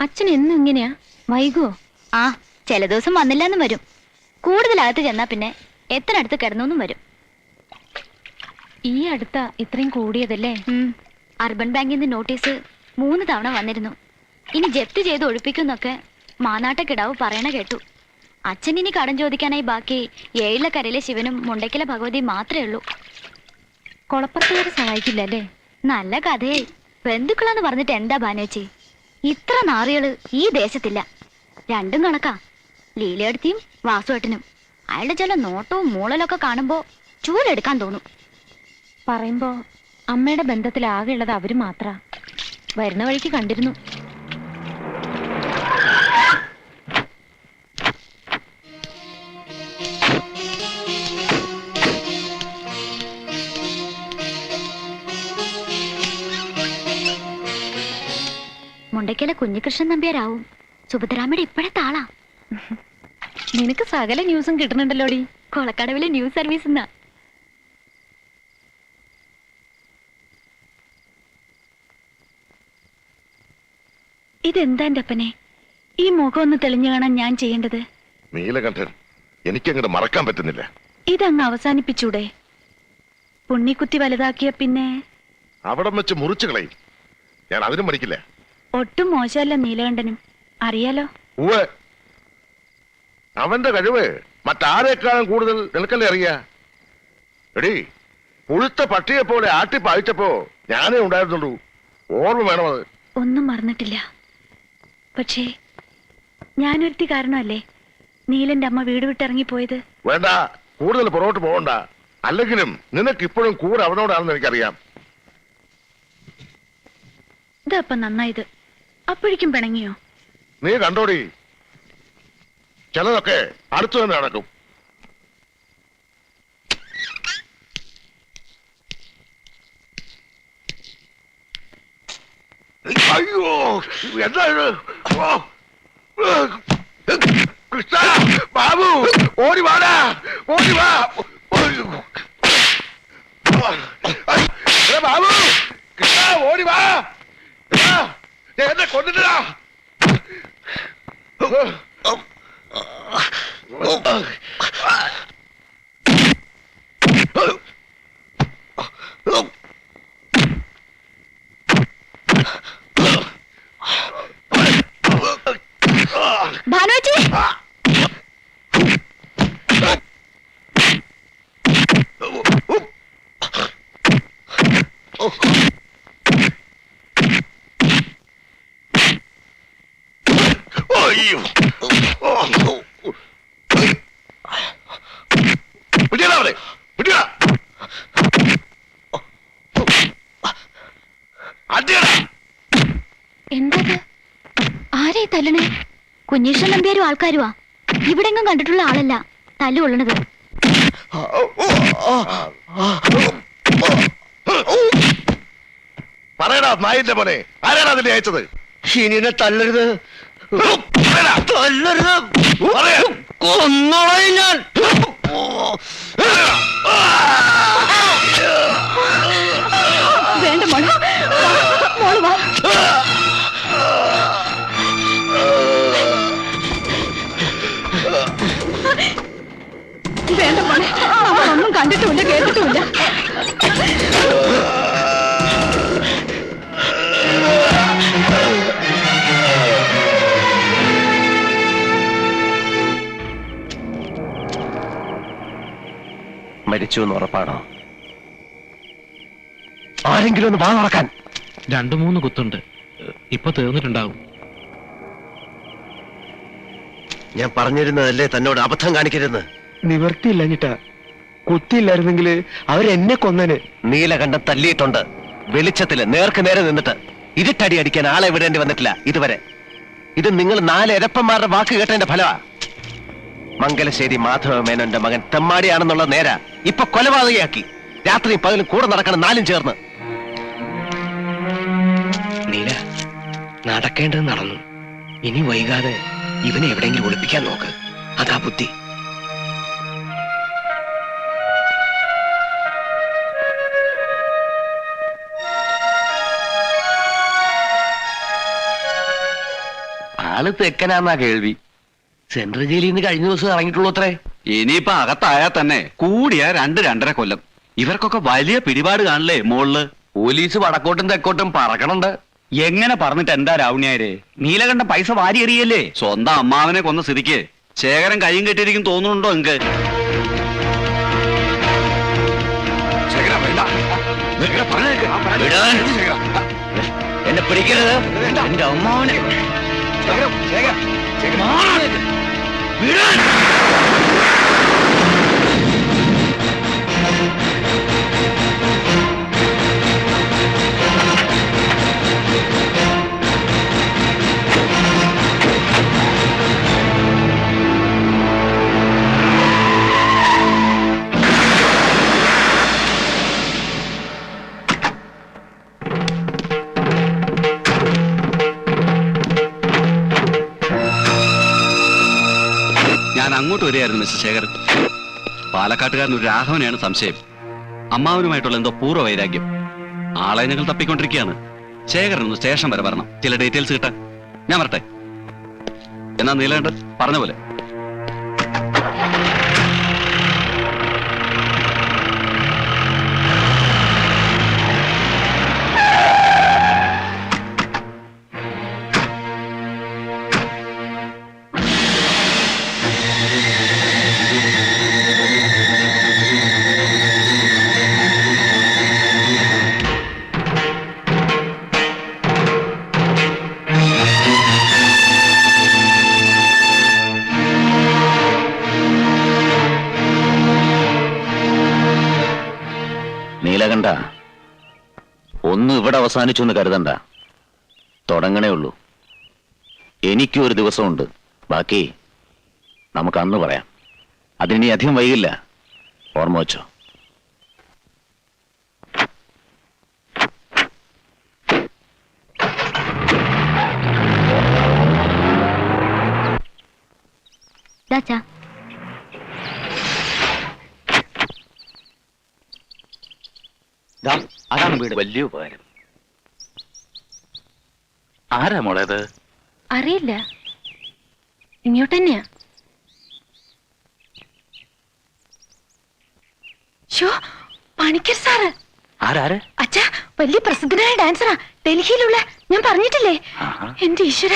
അച്ഛൻ എന്നും ഇങ്ങനെയാ? വൈകോ? ആ ചില ദിവസം വന്നില്ലെന്നും വരും. കൂടുതൽ അകത്ത് ചെന്നാ പിന്നെ എത്ര അടുത്ത് കിടന്നൊന്നും വരും. ഈ അടുത്ത ഇത്രയും കൂടിയതല്ലേ. അർബൻ ബാങ്കിൽ നിന്ന് നോട്ടീസ് മൂന്ന് തവണ വന്നിരുന്നു. ഇനി ജപ്തി ചെയ്ത് ഒഴിപ്പിക്കുന്നൊക്കെ മാനാട്ടക്കിടാവ് പറയണ കേട്ടു. അച്ഛൻ ഇനി കടം ചോദിക്കാനായി ബാക്കി ഏഴിലക്കരയിലെ ശിവനും മുണ്ടയ്ക്കലെ ഭഗവതി മാത്രമേ ഉള്ളൂ. കൊളപ്പുറത്തുകാരെ സഹായിക്കില്ല അല്ലേ നല്ല കഥയായി. ബന്ധുക്കളാന്ന് പറഞ്ഞിട്ട് എന്താ ബാനേച്ചി? ഇത്ര നാറികൾ ഈ ദേശത്തില്ല. രണ്ടും കണക്കാ. ലീലയെടുത്തിയും വാസുവേട്ടനും. അയാളുടെ ചില നോട്ടവും മൂളലൊക്കെ കാണുമ്പോ ചൂലെടുക്കാൻ തോന്നും. പറയുമ്പോ അമ്മയുടെ ബന്ധത്തിൽ ആകെയുള്ളത് അവർ മാത്ര. വരുന്ന വഴിക്ക് കണ്ടിരുന്നു. മുണ്ടയ്ക്കലെ കുഞ്ഞികൃഷ്ണൻ നമ്പ്യാരാവും. സുഭദ്രാമയുടെ ഇപ്പോഴത്തെ താളാ നിനക്ക് സകല ന്യൂസും കിട്ടുന്നുണ്ടല്ലോടി. കൊളക്കടവിലെ ന്യൂസ് സർവീസ് എന്നാ ഇതെന്താ എന്റെ അപ്പനെ ഈ മുഖം ഒന്ന് തെളിഞ്ഞു കാണാൻ ഞാൻ ചെയ്യേണ്ടത്? നീലകണ്ഠൻ എനിക്കങ്ങോട്ട് മറക്കാൻ പറ്റുന്നില്ല. ഇതങ്ങ് അവസാനിപ്പിച്ചൂടെ? പുണ്ണിക്കുത്തി വലുതാക്കിയ പിന്നെ? അവിടം വെച്ച് മുറിച്ചു കളയും. ഞാൻ അതിനും മടിക്കില്ല. ഒട്ടും മോശമല്ല നീലകണ്ഠനും. അറിയാലോ? അവന്റെ കഴിവ് മറ്റാരേക്കാളും കൂടുതൽ നിനക്കല്ലേ അറിയാ? എടി പുഴുത്ത പട്ടിയെ പോലെ ആട്ടി പായിച്ചപ്പോ ഞാനേ ഉണ്ടായിരുന്നുള്ളൂ. ഓർമ്മ വേണം അത്. ഒന്നും മറന്നിട്ടില്ല. പക്ഷേ ഞാനൊരുത്തി കാരണമല്ലേ നീലന്റെ അമ്മ വീട് വിട്ടിറങ്ങിപ്പോയത് വേണ്ട കൂടുതൽ പുറകോട്ട് പോകണ്ട. അല്ലെങ്കിലും നിനക്ക് ഇപ്പോഴും കൂടെ അവനോടാണെന്ന് എനിക്കറിയാം. ഇതപ്പം നന്നായത്. അപ്പോഴേക്കും പിണങ്ങിയോ? നീ കണ്ടോടി. ചിലതൊക്കെ അടുത്തു തന്നെ നടക്കും. അയ്യോ എന്താ. കൃഷ്ണ ബാബു ഓടി വാടാ ഓടി വാ അയ്യോ. എടാ ബാബു കൃഷ്ണ ഓടി വാ എടാ, എന്നെ കൊന്നിട്ടാ ഭാനുവച്ചി അയ്യോ അടിയടാ. എന്തത്? ആരെ തല്ലണേ കുഞ്ഞീഷ്ണൻ നമ്പ്യാരും ആൾക്കാരുവാ. ഇവിടെങ്ങും കണ്ടിട്ടുള്ള ആളല്ല. തല്ലു കൊള്ളണത്. പറയടാ നായിന്റെ പോലെ ആരാണ് അതിനെ അയച്ചത്? ഇനിനെ തല്ലരുത്. കൊന്നോളയും ഞാൻ വേണ്ട മോളെ. മോൾ വാ വേണ്ട മോളെ നമ്മളൊന്നും കണ്ടിട്ടുമില്ല കേട്ടിട്ടുമില്ല. മരിച്ചു എന്ന് ഉറപ്പാണോ? ആരെങ്കിലും ഒന്ന് വാ നടക്കാൻ രണ്ടു മൂന്ന് കുത്തുണ്ട്. ഇപ്പൊ തീർന്നിട്ടുണ്ടാവും. ഞാൻ പറഞ്ഞിരുന്നതല്ലേ തന്നോട് അബദ്ധം കാണിക്കരുതെന്ന് നിവർത്തിയില്ലഞ്ഞിട്ടാ കുത്തിയില്ലായിരുന്നെങ്കിൽ അവരെന്നെ നീല കണ്ട തല്ലിയിട്ടുണ്ട്. വെളിച്ചത്തിൽ നേർക്ക് നേരെ നിന്നിട്ട് ഇരുട്ടടി അടിക്കാൻ ആളെ വിടേണ്ടി വന്നിട്ടില്ല ഇതുവരെ. ഇത് നിങ്ങൾ നാല് എരപ്പന്മാരുടെ വാക്ക് കേട്ടതിന്റെ ഫലമാ. മംഗലശ്ശേരി മാധവ മേനോന്റെ മകൻ തെമ്മാടിയാണെന്നുള്ള നേര ഇപ്പൊ കൊലപാതകയാക്കി. രാത്രി പകലും കൂടെ നടക്കണം നാലും ചേർന്ന്. നീല നടക്കേണ്ടത് നടന്നു. ഇനി വൈകാതെ ഇവനെ എവിടെയെങ്കിലും ഒളിപ്പിക്കാൻ നോക്ക്. അതാ ബുദ്ധി. ആൾ തെക്കനാന്നാ കേൾവി. സെൻട്രൽ ജയിലിൽ നിന്ന് കഴിഞ്ഞ ദിവസം ഇറങ്ങിയിട്ടുള്ളൂ അത്രേ. ഇനിയിപ്പൊ അകത്തായാ തന്നെ കൂടിയ രണ്ട് രണ്ടര കൊല്ലം. ഇവർക്കൊക്കെ വലിയ പിടിപാട് കാണില്ലേ മോളിൽ? പോലീസ് വടക്കോട്ടും തെക്കോട്ടും പറക്കണുണ്ട്. എങ്ങനെ പറഞ്ഞിട്ട് എന്താ രാവണിയാര്? നീലകണ്ഠ പൈസ വാരി എറിയല്ലേ? സ്വന്തം അമ്മാവനെ കൊന്ന സ്ഥിതിക്ക് ശേഖരൻ കയ്യും കെട്ടിയിരിക്കും തോന്നുന്നുണ്ടോ നിങ്ങക്ക്? എന്നെ പിടിക്കരുത്. എന്റെ അമ്മാവനെ. ഞാൻ Yeah! അങ്ങോട്ട് വരികയായിരുന്നു മിസ്റ്റർ ശേഖരൻ. പാലക്കാട്ടുകാരൻ ഒരു രാഘവനെയാണ് സംശയം. അമ്മാവനുമായിട്ടുള്ള എന്തോ പൂർവ വൈരാഗ്യം. ആളെ ഞങ്ങൾ തപ്പിക്കൊണ്ടിരിക്കുകയാണ്. ശേഖരൻ ഒന്ന് സ്റ്റേഷൻ വരെ വരണം. ചില ഡീറ്റെയിൽസ് കിട്ടാൻ. ഞാൻ വരട്ടെ. എന്നാ നീലകണ്ഠൻ പറഞ്ഞ പോലെ. അവസാനിച്ചു എന്ന് കരുതണ്ട. തുടങ്ങണേ ഉള്ളൂ. എനിക്കും ഒരു ദിവസമുണ്ട്. ബാക്കി നമുക്ക് അന്ന് പറയാം. അതിനി അധികം വൈകില്ല. ഓർമ്മ വെച്ചോ. അതാണ് വീട്. വലിയ ഉപകാരം. ആരാ മോളേത് അറിയില്ല. ഇങ്ങോട്ട് തന്നെയാ ഷോ പണിക്കർ സാറ്. ആരാര്? അച്ഛാ വലിയ പ്രസിദ്ധനായ ഡാൻസറാ. ഡൽഹിയിലുള്ള ഞാൻ പറഞ്ഞിട്ടില്ലേ? ആഹാ. എന്റെ ഈശ്വര.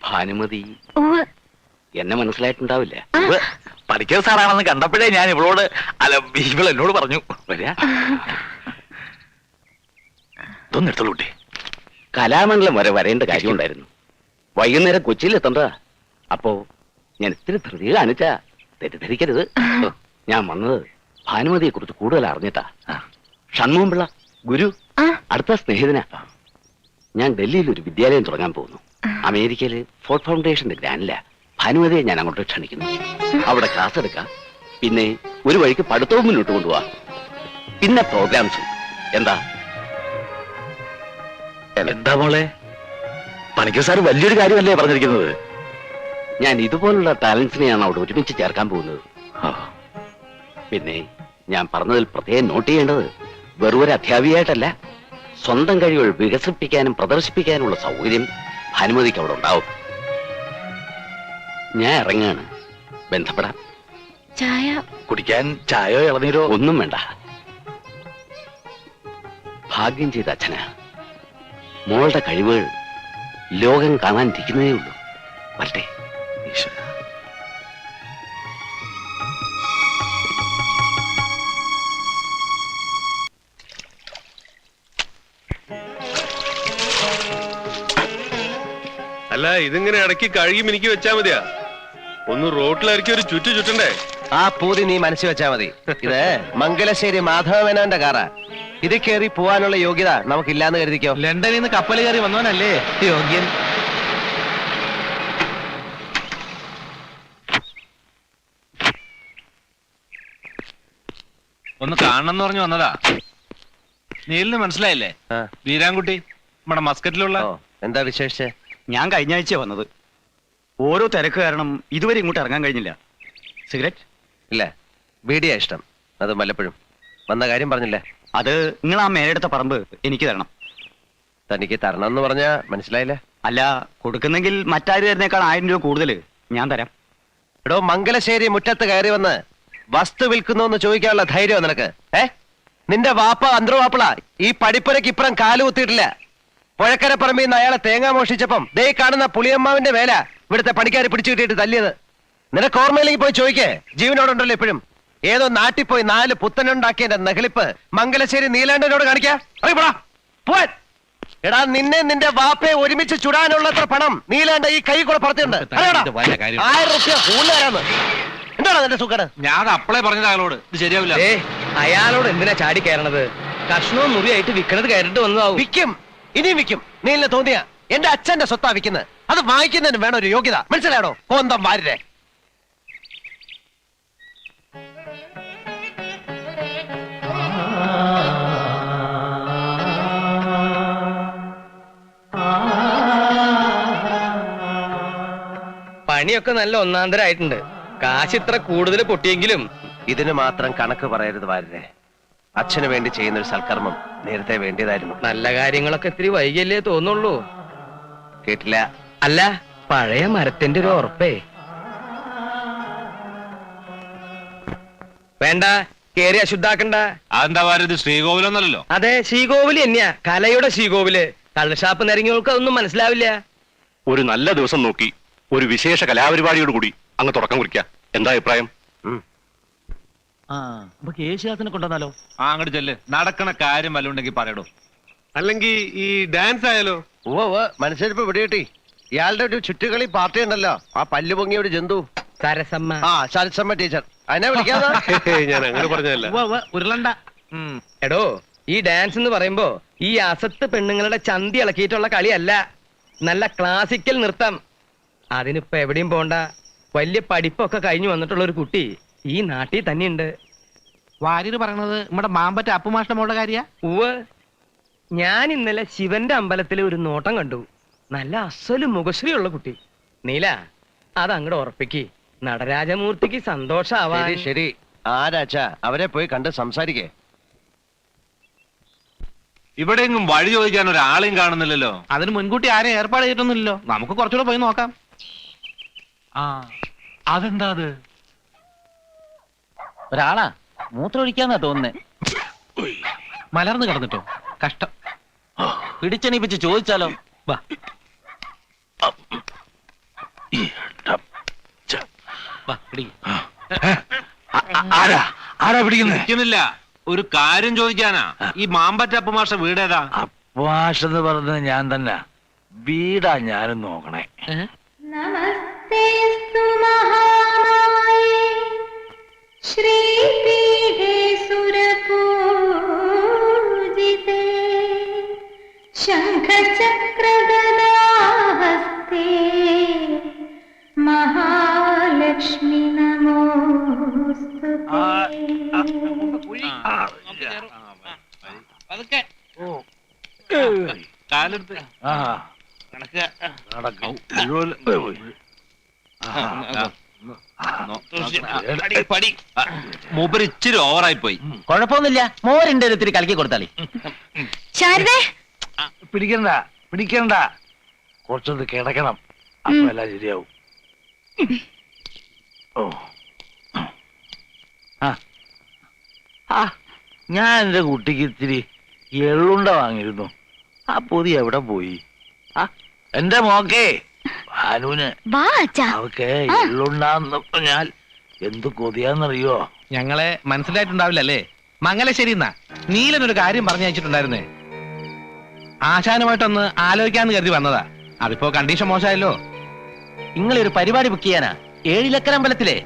ഭാനുമതി. എന്നെ മനസ്സിലായിട്ടുണ്ടാവില്ല? ആ. പഠിക്കുന്ന സാറാണെന്ന് കണ്ടപ്പോഴേ ഞാൻ ഇവളോട് അല്ല ഇവൾ എന്നോട് പറഞ്ഞു. വരിക ഇതൊന്നും എടുത്തോളൂ കുട്ടി. കലാമണ്ഡലം വരെ വരേണ്ട കാര്യമുണ്ടായിരുന്നു വൈകുന്നേരം കൊച്ചിയിൽ എത്തണ്ടതാ അപ്പോ ഞാൻ ഇത്തിരി ധൃതി കാണിച്ചാ. തെറ്റിദ്ധരിക്കരുത്. ഞാൻ വന്നത് ഭാനുമതിയെ കുറിച്ച് കൂടുതൽ അറിഞ്ഞിട്ടാ. ഷൺമുഖം പിള്ള ഗുരു ആ. അടുത്ത സ്നേഹിതനാ. ഞാൻ ഡൽഹിയിൽ ഒരു വിദ്യാലയം തുടങ്ങാൻ പോകുന്നു. അമേരിക്കയിൽ ഫോർട്ട് ഫൗണ്ടേഷന്റെ ഗ്രാൻഡില ഭാനുമതിയെ ഞാൻ അങ്ങോട്ട് ക്ഷണിക്കുന്നു. അവിടെ ക്ലാസ് എടുക്കാം. പിന്നെ ഒരു വഴിക്ക് പഠിത്തവും മുന്നോട്ട് കൊണ്ടുപോവാ. പിന്നെ പ്രോഗ്രാംസും. എന്താ? എന്താ മോളെ? പണിക്കർ സാർ വലിയൊരു കാര്യമല്ലേ പറഞ്ഞിരിക്കുന്നത്. ഞാൻ ഇതുപോലുള്ള ടാലൻസിനെയാണ് അവിടെ ഒരുമിച്ച് ചേർക്കാൻ പോകുന്നത്. പിന്നെ ഞാൻ പറഞ്ഞതിൽ പ്രത്യേകം നോട്ട് ചെയ്യേണ്ടത് വെറും ഒരു അധ്യാപികയായിട്ടല്ല സ്വന്തം കഴിവുകൾ വികസിപ്പിക്കാനും പ്രദർശിപ്പിക്കാനുമുള്ള സൗകര്യം ഭാനുമതിക്ക് അവിടെ ഉണ്ടാവും. ഞാൻ ഇറങ്ങാണ്. ബന്ധപ്പെടാം. ചായ? കുടിക്കാൻ ചായയോ ഇളനീരോ? ഒന്നും വേണ്ട. ഭാഗ്യം ചെയ്ത അച്ഛനാ. മോളുടെ കഴിവുകൾ ലോകം കാണാനിരിക്കുന്നതേ ഉള്ളൂ. വരട്ടെ. ഈശ്വരാ. അല്ല ഇതിങ്ങനെ ഇടയ്ക്ക് കഴുകി മിനിക്ക് വെച്ചാ മതിയാ. ഒന്ന് റോട്ടിലിറക്കി ഒരു ചുറ്റു ചുറ്റണ്ടേ? ആ പൂതി നീ മനസ്സിൽ വെച്ചാ മതി. ഇത് മംഗലശ്ശേരി മാധവമേനോന്റെ കാറാ. ഇത് കയറി പോവാനുള്ള യോഗ്യത നമുക്കില്ലാന്ന് കരുതിക്കോ? ലണ്ടനിൽ നിന്ന് കപ്പൽ കയറി വന്നവനല്ലേ? യോഗ്യൻ. ഒന്ന് കാണണം എന്ന് പറഞ്ഞു വന്നതാ. നീലിന് മനസ്സിലായില്ലേ? ആ, വീരാൻകുട്ടി നമ്മുടെ മസ്കറ്റിലുള്ള. ഓ, എന്താ വിശേഷിച്ച്? ഞാൻ കഴിഞ്ഞ ആഴ്ച വന്നത്. ഓരോ തിരക്ക് കാരണം ഇതുവരെ ഇങ്ങോട്ട് ഇറങ്ങാൻ കഴിഞ്ഞില്ല. സിഗരറ്റ്? ഇല്ല ബീഡിയാ ഇഷ്ടം. അത് വല്ലപ്പോഴും. വന്ന കാര്യം പറഞ്ഞില്ലേ? അത് നിങ്ങൾ ആ മേലെടുത്ത പറമ്പ് എനിക്ക് തരണം. തനിക്ക് തരണം എന്ന് പറഞ്ഞാ മനസ്സിലായില്ല? അല്ല കൊടുക്കുന്നെങ്കിൽ മറ്റാര് തരുന്നേക്കാൾ ആയിരം രൂപ കൂടുതൽ ഞാൻ തരാം. എടോ മംഗലശ്ശേരി മുറ്റത്ത് കയറി വന്ന് വസ്തു വിൽക്കുന്നു എന്ന് ചോദിക്കാനുള്ള ധൈര്യം നിനക്ക്? ഏ? നിന്റെ വാപ്പ അന്തർവാപ്പിള ഈ പടിപ്പുരയ്ക്ക് ഇപ്പുറം കാലുകുത്തിയിട്ടില്ല പുഴക്കര പറമ്പിൽ നിന്ന് അയാളെ തേങ്ങ മോഷിച്ചപ്പം ദേ കാണുന്ന പുളിയമ്മാവിന്റെ വേല ഇവിടുത്തെ പണിക്കാർ പിടിച്ചു കിട്ടിയിട്ട് തല്ലിയത്. നിനക്ക് ഓർമ്മയിലേക്ക് പോയി ചോദിക്കേ. ജീവനോടുണ്ടല്ലോ എപ്പോഴും ഏതോ നാട്ടിൽ പോയി നാല് പുത്തനുണ്ടാക്കിയതിന്റെ നെഹളിപ്പ് മംഗലശ്ശേരി നീലാണ്ടനോട് കാണിക്കാ. അറിയപ്പെടാ പോവാൻ. എടാ നിന്നെ നിന്റെ വാപ്പയെ ഒരുമിച്ച് ചുടാനുള്ളത്ര പണം നീലാണ്ട ഈ കൈ കൂടെ പറഞ്ഞിട്ടുണ്ട്. ആയിരം റുപ്യ കൂടുതലാണ് എന്താണ് നിന്റെ സുഖം ഞാൻ അപ്പളേ പറഞ്ഞത് അയാളോട്. ഇത് ശരിയാവില്ല. അയാളോട് എന്തിനാ ചാടി കയറണത്? കഷ്ണവും മുറിയായിട്ട് വിൽക്കണത് കയറിട്ട് വന്നതാവും. വിൽക്കും ഇനിയും വിൽക്കും നീലിനെ തോന്നിയ. എന്റെ അച്ഛന്റെ സ്വത്താ വിൽക്കുന്നത് അത് വാങ്ങിക്കുന്നതിന് വേണം ഒരു യോഗ്യത. മനസ്സിലായോ? കോന്തം വാരിരെ. പണിയൊക്കെ നല്ല ഒന്നാന്തരായിട്ടുണ്ട്. കാശ് ഇത്ര കൂടുതൽ പൊട്ടിയെങ്കിലും ഇതിന് മാത്രം കണക്ക് പറയരുത് വാരരെ അച്ഛന് വേണ്ടി ചെയ്യുന്ന ഒരു സൽക്കർമ്മം നേരത്തെ വേണ്ടിയതായിരുന്നു. നല്ല കാര്യങ്ങളൊക്കെ ഇത്തിരി വൈകിയല്ലേ തോന്നുള്ളൂ. കേട്ടില്ല. അല്ല പഴയ മരത്തിന്റെ ഒരു ഉറപ്പേ. വേണ്ട. കേറി അശുദ്ധാക്കണ്ട. അതെന്താ പറയുന്നത് ശ്രീകോവിലൊന്നല്ലോ അതെ ശ്രീകോവിൽ തന്നെയാ. കലയുടെ ശ്രീകോവിൽ. കള്ളഷാപ്പ് നിരങ്ങിയവൾക്ക് അതൊന്നും മനസ്സിലാവില്ല. ഒരു നല്ല ദിവസം നോക്കി ഒരു വിശേഷ കലാപരിപാടിയോട് കൂടി അങ്ങ് തുടക്കം കുറിക്കാം. എന്താ അഭിപ്രായം? യേശുദാസിനെ കൊണ്ടുവന്നാലോ? ആ അങ്ങോട്ട് ചെല്ല്. നടക്കണ കാര്യം വല്ല ഉണ്ടെങ്കിൽ പറയടോ. അല്ലെങ്കിൽ ഈ ഡാൻസ് ആയാലോ ഓ ഓ മനസ്സിലിപ്പോ കിട്ടി ഇയാളുടെ ഒരു ചുറ്റുകളി പാർട്ടി ഉണ്ടല്ലോ ആ പല്ലു പൊങ്ങിയ ഒരു ജന്തു. സരസമ്മ. ആ സരസമ്മ ടീച്ചർ. അതിനെ വിളിക്കാതെ? ഞാൻ അങ്ങനെ പറഞ്ഞതല്ല. ഉരുളണ്ട. എടോ ഈ ഡാൻസ് എന്ന് പറയുമ്പോ ഈ അസത്ത് പെണ്ണുങ്ങളുടെ ചന്തി ഇളക്കിയിട്ടുള്ള കളിയല്ല. നല്ല ക്ലാസിക്കൽ നൃത്തം. അതിനിപ്പോ എവിടെയും പോണ്ട. വലിയ പഠിപ്പൊക്കെ കഴിഞ്ഞു വന്നിട്ടുള്ള ഒരു കുട്ടി ഈ നാട്ടിൽ തന്നെയുണ്ട്. വാര്യര് പറയണത് നമ്മുടെ മാമ്പറ്റ അപ്പുമാഷ്ടം മോളുടെ കാര്യ? ഉവ് ഞാൻ ഇന്നലെ ശിവന്റെ അമ്പലത്തിൽ ഒരു നോട്ടം കണ്ടു. നല്ല അസൽ മുഖശ്രീയുള്ള കുട്ടി. നീല അത് അങ്ങോട്ട് ഉറപ്പിക്ക്. നടരാജമൂർത്തിക്ക് സന്തോഷാവാ ശരി ശരി. ആരാച്ചാ? അവരെ പോയി കണ്ട് സംസാരിക്കേ. ഇവിടെ എങ്ങും വഴി ചോദിക്കാൻ ഒരാളെയും കാണുന്നില്ലല്ലോ. അതിന് മുൻകൂട്ടി ആരെയും ഏർപ്പാട് ചെയ്തിട്ടൊന്നുമില്ലല്ലോ. നമുക്ക് കുറച്ചുകൂടെ പോയി നോക്കാം. ആ അതെന്താ അത്? ഒരാളാ. മൂത്രമൊഴിക്കാന്നാ തോന്നുന്നേ. മലർന്ന് കിടന്നിട്ടോ? കഷ്ടം. പിടിച്ചെണീപ്പിച്ച് ചോദിച്ചാലോ? വാ. ആരാ? ആരാ പിടിക്കുന്നത് ഒരു കാര്യം ചോദിക്കാനാ. ഈ മാമ്പറ്റ അപ്പമാഷ വീടേതാ? അപ്പാഷെന്ന് പറഞ്ഞത് ഞാൻ തന്നെ. വീടാ ഞാനും നോക്കണേ. നമസ്തേസ്തു മഹാമായേ. ശ്രീപീഠേ സുരപൂജിതേ. ശംഖചക്രഗദാഹസ്തേ മഹാലക്ഷ്മി നമോസ്തുതേ. കാലെടുത്ത്. മൂപ്പര് ഇച്ചിരി ഓവറായി പോയി കുഴപ്പമൊന്നുമില്ല. മോരുണ്ട് ഇത്തിരി കലക്കി കൊടുത്താളി ശാരദേ. പിടിക്കണ്ട പിടിക്കണ്ട. കുറച്ചൊന്ന് കിടക്കണം. അപ്പൊ എല്ലാം ശരിയാവും. ഓ. ആ. ആ ഞാൻ എന്റെ കുട്ടിക്ക് ഇത്തിരി എള്ളുണ്ട വാങ്ങിയിരുന്നു. ആ പൊതി എവിടെ പോയി? ആ എന്റെ മോക്കേ ഭാനുവിന് വാ അച്ഛാ. അവക്ക് എള്ളുണ്ടാന്ന് പറഞ്ഞാൽ എന്ത് കൊതിയാന്നറിയോ? ഞങ്ങളെ മനസ്സിലായിട്ടുണ്ടാവില്ലല്ലേ? മംഗലശ്ശേരി എന്നാ. നീലൻ ഒരു കാര്യം പറഞ്ഞു അയച്ചിട്ടുണ്ടായിരുന്നേ. ആശാനുമായിട്ടൊന്ന് ആലോചിക്കാന്ന് കരുതി വന്നതാ. അതിപ്പോ കണ്ടീഷൻ മോശമായല്ലോ. നിങ്ങളൊരു ഒരു പരിപാടി ബുക്ക് ചെയ്യാനാ? ഏഴിലക്കര അമ്പലത്തിലെ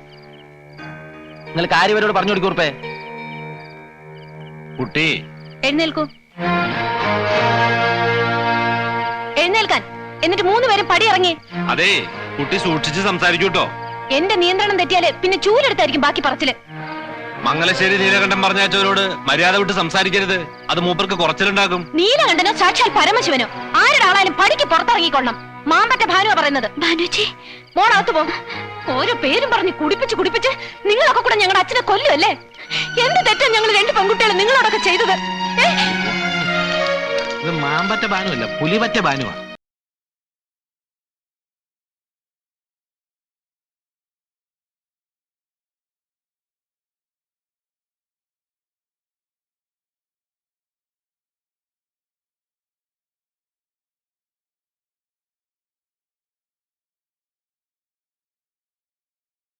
നിങ്ങൾ കാര്യവരോട് പറഞ്ഞു കൊടുക്കൂർപ്പേ കുട്ടി. എഴുന്നേൽക്കൂ. എഴുന്നേൽക്കാൻ. എന്നിട്ട് മൂന്ന് പേരും പടിയിറങ്ങി. അതെ കുട്ടി സൂക്ഷിച്ച് സംസാരിക്കൂട്ടോ എന്റെ നിയന്ത്രണം തെറ്റിയാൽ പിന്നെ ചൂലെടുത്തായിരിക്കും ബാക്കി പറച്ചിൽ. മംഗലശ്ശേരി നീലകണ്ഠം പറഞ്ഞയച്ചവരോട് മര്യാദ വിട്ട് സംസാരിക്കരുത്. അത് മൂപ്പർക്ക് കുറച്ചിലുണ്ടാക്കും. നീലകണ്ഠനോ സാക്ഷാൽ പരമശിവനോ? ആരുടെ ആളായാലും പടിക്ക് പുറത്തിറങ്ങിക്കൊള്ളണം. മാമ്പറ്റ ഭാനുവ പറയുന്നത്. ഭാനുച്ചി മോളകത്ത് പോ. ഓരോ പേരും പറഞ്ഞ് കുടിപ്പിച്ച് കുടിപ്പിച്ച് നിങ്ങളൊക്കെ കൂടെ ഞങ്ങളുടെ അച്ഛനെ കൊല്ലുമല്ലേ എന്ത് തെറ്റാ ഞങ്ങൾ രണ്ട് പെൺകുട്ടികൾ നിങ്ങളോടൊക്കെ ചെയ്തത്? ഇത് മാമ്പറ്റ ബാനുവല്ല പുലിപറ്റ ബാനുവാ.